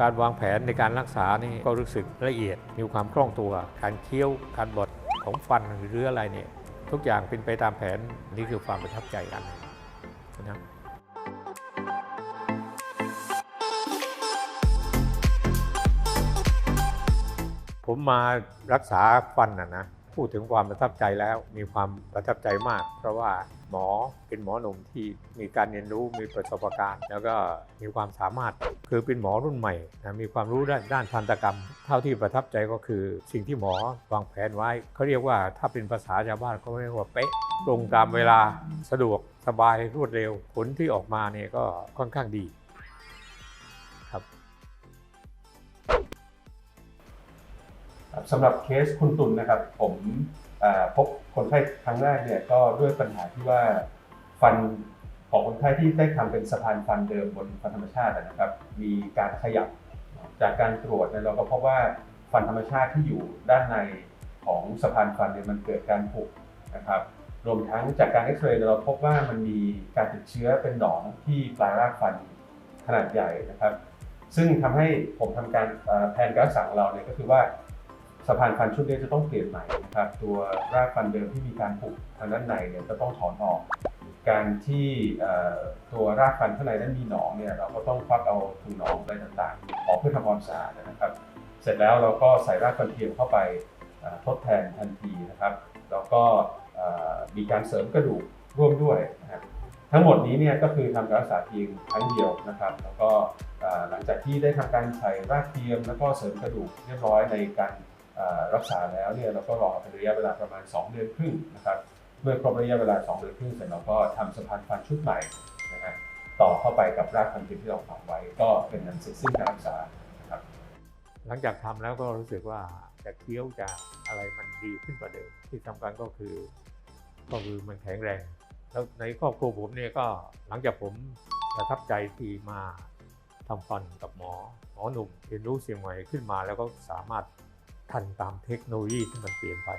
การวางแผนในการรักษานี่ก็รู้สึกละเอียด มีความคล่องตัว การเคี้ยว การบดของฟันหรืออะไรเนี่ย ทุกอย่างเป็นไปตามแผนนี่คือความประทับใจอันนะผมมารักษาฟันนะนะ พูดถึงความประทับใจแล้วมีความประทับใจมาก เพราะว่าหมอเป็นหมอหนุ่มที่มีการเรียนรู้มีประสบการณ์ แล้วก็มีความสามารถคือเป็นหมอรุ่นใหม่นะมีความรู้ด้านด้านทันตกรรม เท่าที่ประทับใจก็คือ สิ่งที่หมอวางแผนไว้เขาเรียกว่าถ้าเป็นภาษาชาวบ้านเขาเรียกว่าเป๊ะตรงตามเวลาสะดวกสบายรวดเร็วผลที่ออกมาเนี่ยก็ค่อนข้างดีครับ สำหรับเคสคุณตุลนะครับ ผมพบคนไข้ครั้งแรกเนี่ยก็ด้วยปัญหาที่ว่าฟันของคนไข้ที่ได้ทำเป็นสะพานฟันเดิมบนฟันธรรมชาตินะครับ มีการขยับจากการตรวจเนี่ยเราก็พบว่าฟันธรรมชาติที่อยู่ด้านในของสะพานฟันเนี่ยมันเกิดการผุนะครับ รวมทั้งจากการเอ็กซเรย์เราพบว่ามันมีการติดเชื้อเป็นหนองที่ปลายรากฟันขนาดใหญ่นะครับ ซึ่งทำให้ผมทำการแผนการรักษาของเราเนี่ยก็คือว่า สะพานฟันชุดนี้จะต้องเปลี่ยนใหม่นะครับตัวรากฟันเดิมที่มีการผุทางด้านในเนี่ยจะต้องถอนออก การที่ตัวรากฟันข้างในนั้นมีหนองเนี่ยเราก็ต้องควักเอาถุงหนองอะไรต่างๆ ออกเพื่อทำความสะอาดนะครับ เสร็จแล้วเราก็ใส่รากฟันเทียมเข้าไปทดแทนทันทีนะครับ แล้วก็มีการเสริมกระดูกร่วมด้วยนะครับทั้งหมดนี้เนี่ยก็คือทำการรักษาเพียงครั้งเดียวนะครับ แล้วก็หลังจากที่ได้ทำการใส่รากเทียมแล้วก็เสริมกระดูกเรียบร้อยในการ รักษาแล้วเนี่ยเราก็รอเป็นระยะเวลาประมาณ 2 เดือนครึ่งนะครับเมื่อครบระยะเวลา 2 เดือนครึ่งเสร็จเราก็ทำสะพานฟันชุดใหม่นะฮะต่อเข้าไปกับรากฟันที่เราฝังไว้ก็เป็นอันเสร็จสิ้นการรักษานะครับหลังจากทำแล้วก็รู้สึกว่าจะเคี้ยวจะอะไรมันดีขึ้นกว่าเดิมที่สำคัญก็คือ ก็คือมันแข็งแรง แล้วในครอบครัวผมเนี่ยก็หลังจากผมประทับใจที่มาทำฟันกับหมอ หมอหนุ่มเรียนรู้สิ่งใหม่ขึ้นมาแล้วก็สามารถ ทันตามเทคโนโลยีที่มันเปลี่ยนไป